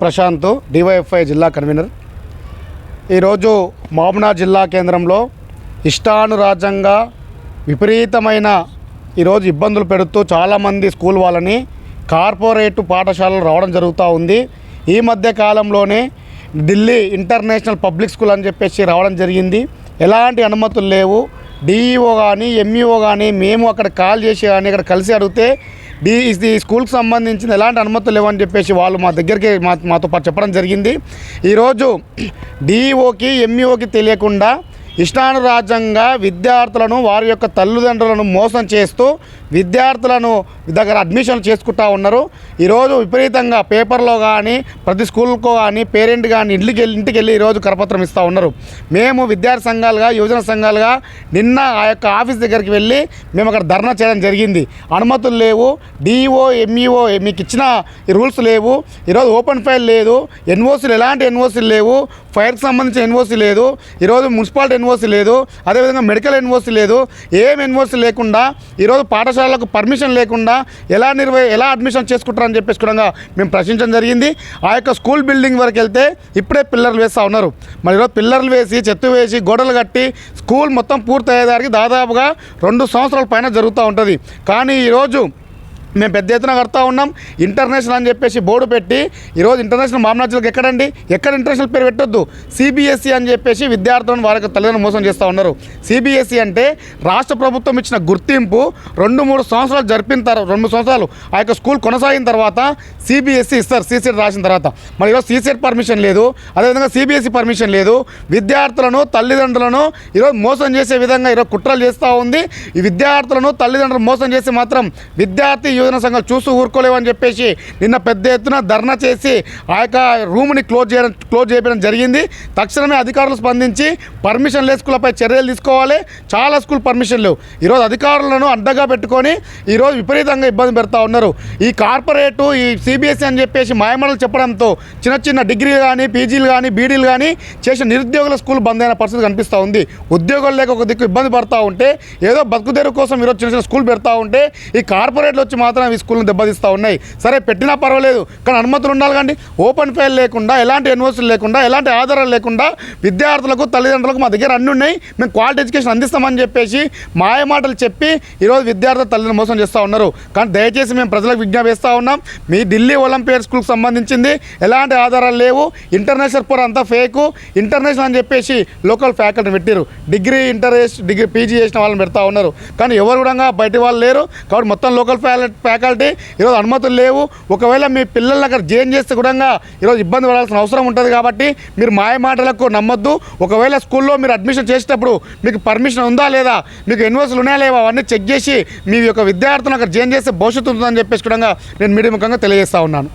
Prashanth DYFI జిల్లా convener. ఈరోజు మామనా జిల్లా కేంద్రంలో ఇష్టానురాజ్యంగా విపరీతమైన ఈరోజు ఇబ్బందులు పెడుతూ చాలామంది స్కూల్ వాళ్ళని కార్పొరేట్ పాఠశాలలు రావడం జరుగుతూ ఉంది. ఈ మధ్య కాలంలోనే ఢిల్లీ ఇంటర్నేషనల్ పబ్లిక్ స్కూల్ అని చెప్పేసి రావడం జరిగింది. ఎలాంటి అనుమతులు లేవు. డిఈఓ కానీ ఎంఈఓ కానీ మేము అక్కడ కాల్ చేసి కానీ ఇక్కడ కలిసి అడిగితే డి ఈ స్కూల్కి సంబంధించిన ఎలాంటి అనుమతులు లేవని చెప్పేసి వాళ్ళు మా దగ్గరికి మా మాతో చెప్పడం జరిగింది. ఈరోజు డిఈఓకి ఎంఈఓకి తెలియకుండా ఇష్టానురాజ్యంగా విద్యార్థులను వారి యొక్క తల్లిదండ్రులను మోసం చేస్తూ విద్యార్థులను దగ్గర అడ్మిషన్లు చేసుకుంటా ఉన్నారు. ఈరోజు విపరీతంగా పేపర్లో కానీ ప్రతి స్కూల్కో కానీ పేరెంట్ కానీ ఇంటికి వెళ్ళి ఇంటికి వెళ్ళి ఈరోజు కరపత్రం ఇస్తూ ఉన్నారు. మేము విద్యార్థి సంఘాలుగా యువజన సంఘాలుగా నిన్న ఆ యొక్క ఆఫీస్ దగ్గరికి వెళ్ళి మేము అక్కడ ధర్నా చేయడం జరిగింది. అనుమతులు లేవు. డిఈఓ ఎంఈఓ మీకు ఇచ్చిన ఈ రూల్స్ లేవు. ఈరోజు ఓపెన్ ఫైల్ లేదు. ఎన్ఓసీలు ఎలాంటి ఎన్ఓసీలు లేవు. ఫైర్కి సంబంధించిన ఎన్ఓసీ లేదు ఈరోజు మున్సిపాలిటీ ఎన్ఓసీ లేదు అదేవిధంగా మెడికల్ ఎన్ఓసీ లేదు ఏం ఎన్ఓసీ లేకుండా ఈరోజు పాఠశాలకు పర్మిషన్ లేకుండా ఎలా నిర్వ ఎలా అడ్మిషన్ చేసుకుంటారని చెప్పేసి కూడా మేము ప్రశ్నించడం జరిగింది. ఆ యొక్క స్కూల్ బిల్డింగ్ వరకు వెళ్తే ఇప్పుడే పిల్లర్లు వేస్తూ ఉన్నారు. మరి ఈరోజు పిల్లర్లు వేసి చెత్త వేసి గోడలు కట్టి స్కూల్ మొత్తం పూర్తయ్యేదానికి దాదాపుగా రెండు సంవత్సరాల పైన జరుగుతూ ఉంటుంది. కానీ ఈరోజు మేము పెద్ద ఎత్తున కడతా ఉన్నాం. ఇంటర్నేషనల్ అని చెప్పేసి బోర్డు పెట్టి ఈరోజు ఇంటర్నేషనల్ మామనాజులకు ఎక్కడండి? ఎక్కడ ఇంటర్నేషనల్ పేరు పెట్టొద్దు. సిబిఎస్ఈ అని చెప్పేసి విద్యార్థులను వారి యొక్క తల్లిదండ్రులు మోసం చేస్తూ ఉన్నారు. సిబిఎస్ఈ అంటే రాష్ట్ర ప్రభుత్వం ఇచ్చిన గుర్తింపు రెండు మూడు సంవత్సరాలు జరిపిన తర్వాత రెండు సంవత్సరాలు ఆ యొక్క స్కూల్ కొనసాగిన తర్వాత సిబిఎస్ఈ ఇస్తారు. సీసెట్ రాసిన తర్వాత. మరి ఈరోజు సీసెట్ పర్మిషన్ లేదు. అదేవిధంగా సిబిఎస్ఈ పర్మిషన్ లేదు. విద్యార్థులను తల్లిదండ్రులను ఈరోజు మోసం చేసే విధంగా ఈరోజు కుట్రలు చేస్తూ ఉంది. ఈ విద్యార్థులను తల్లిదండ్రులు మోసం చేసి మాత్రం విద్యార్థి యువజన సంఘాలు చూస్తూ ఊరుకోలేవని చెప్పేసి నిన్న పెద్ద ఎత్తున ధర్నా చేసి ఆ యొక్క రూమ్ని క్లోజ్ చేయడం క్లోజ్ చేయడం జరిగింది. తక్షణమే అధికారులు స్పందించి పర్మిషన్ లేని స్కూళ్ళపై చర్యలు తీసుకోవాలి. చాలా స్కూల్ పర్మిషన్ లేవు. ఈరోజు అధికారులను అడ్డగా పెట్టుకొని ఈరోజు విపరీతంగా ఇబ్బంది పెడతా ఉన్నారు. ఈ కార్పొరేటు ఈ సిబిఎస్ఈ అని చెప్పేసి మాయమడలు చెప్పడంతో చిన్న చిన్న డిగ్రీలు కానీ పీజీలు కానీ బీడీలు కానీ చేసిన నిరుద్యోగుల స్కూల్ బంద్ అయిన పరిస్థితి కనిపిస్తూ ఉంది. ఉద్యోగాలు లేక ఒక దిక్కు ఇబ్బంది పడతా ఉంటే ఏదో బతుకుదేరు కోసం ఈరోజు చిన్న చిన్న స్కూల్ పెడతా ఉంటే ఈ కార్పొరేట్లు వచ్చి మాత్రం ఈ స్కూల్ని దెబ్బతీస్తూ ఉన్నాయి. సరే పెట్టినా పర్వాలేదు కానీ అనుమతులు ఉండాలి కండి ఓపెన్ ఫైల్ లేకుండా ఎలాంటి యూనివర్సిటీ లేకుండా ఎలాంటి ఆధారాలు లేకుండా విద్యార్థులకు తల్లిదండ్రులకు మా దగ్గర అన్ని ఉన్నాయి. మేము క్వాలిటీ ఎడ్యుకేషన్ అందిస్తామని చెప్పేసి మాయమాటలు చెప్పి ఈరోజు విద్యార్థులు తల్లిని మోసం చేస్తూ ఉన్నారు. కానీ దయచేసి మేము ప్రజలకు విజ్ఞాపిస్తూ ఉన్నాం. మీ ఢిల్లీ ఒలింపియర్ స్కూల్కి సంబంధించింది ఎలాంటి ఆధారాలు లేవు. ఇంటర్నేషనల్ పూర్ అంతా ఫేకు. ఇంటర్నేషనల్ అని చెప్పేసి లోకల్ ఫ్యాకల్టీ పెట్టారు డిగ్రీ ఇంటర్ డిగ్రీ పీజీ చేసిన వాళ్ళని పెడతా ఉన్నారు. కానీ ఎవరు కూడా బయట వాళ్ళు లేరు. కాబట్టి మొత్తం లోకల్ ఫ్యాకల్టీ ఫ్యాకల్టీ ఈరోజు అనుమతులు లేవు. ఒకవేళ మీ పిల్లల్ని అక్కడ జైన్ చేస్తే కూడా ఈరోజు ఇబ్బంది పడాల్సిన అవసరం ఉంటుంది కాబట్టి మీరు మాయ మాటలకు నమ్మొద్దు. ఒకవేళ స్కూల్లో మీరు అడ్మిషన్ చేసేటప్పుడు మీకు పర్మిషన్ ఉందా లేదా మీకు యూనివర్సిటీలు ఉన్నాయా లేవా అవన్నీ చెక్ చేసి మీ యొక్క విద్యార్థులను అక్కడ జైన్ చేస్తే భవిష్యత్తు ఉంటుందని చెప్పేసి కూడా నేను మీడియా ముఖంగా తెలియజేస్తా ఉన్నాను.